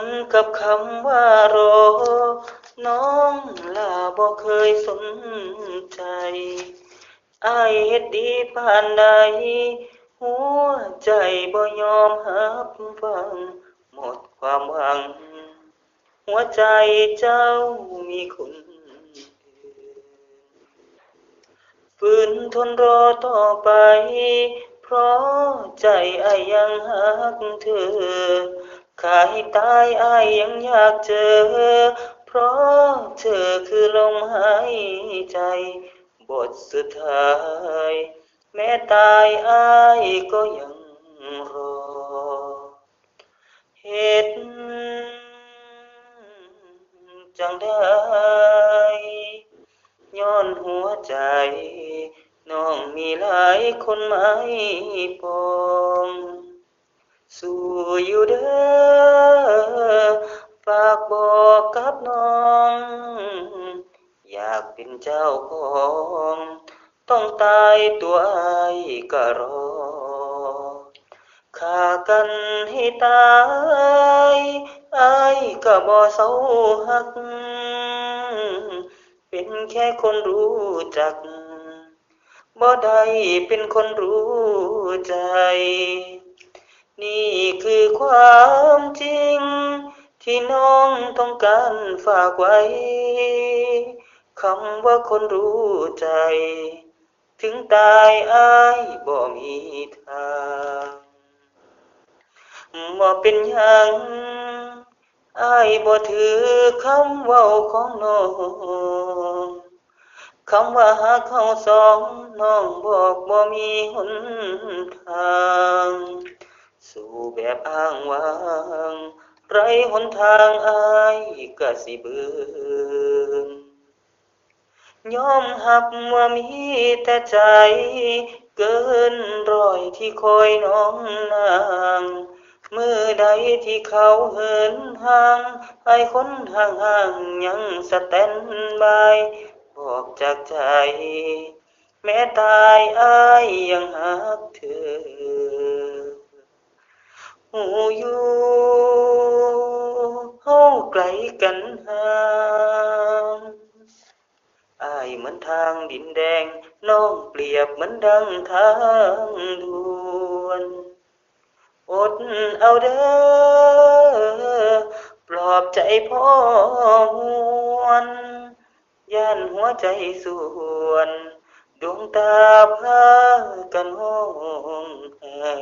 นกับคำว่ารอ น้องลาบ่เคยสนใจอายเฮ็ดดีปานใด หัวใจบ่ยอมรับฟัง หมดความหวัง หัวใจเจ้ามีคนอื่นฝืนทนรอต่อไป เพราะใจอายยังหักเธอ ขายตายอายยังอยากเจอ เพราะเธอคือลมหายใจ บทสุดท้าย แม้ตายอายก็ยังรอ เหตุจังได้ย้อนหัวใจ น้องมีหลายคนไหมปอง สู้อยู่เด้อ บอกกับน้อง อยากเป็นเจ้าของ ต้องตายตัวไอายก็รอฆ่ากันให้ตายไอายก็บ่เศร้าหัก เป็นแค่คนรู้จักบ่ได้เป็นคนรู้ใจ นี่คือความจริง ที่น้องต้องการฝากไว้คำว่าคนรู้ใจ ถึงตายอายบ่มีทางบ่เป็นหยังอายบ่ถือคำเว้าของน้องคำว่าหาเขาสองน้องบอกบ่มีหนทาง สู่แบบอ้างว้าง ไรหนทางอายก็สิเบิ่งยอมรับว่ามีแต่ใจ เกินรอยที่คอยน้องนางมือใดที่เขาเหินห่างไอ้คนห่างห่างยังสแตนบายบอกจากใจ แม้ตายอายยังหักเธอหูอยู่ ไกลกันห่างอายเหมือนทางดินแดง น้องเปรียบเหมือนดังทางด่วนอดเอาเด้อปลอบใจพ่อมวนย่านหัวใจส่วนดวงตาพากันห้องไห้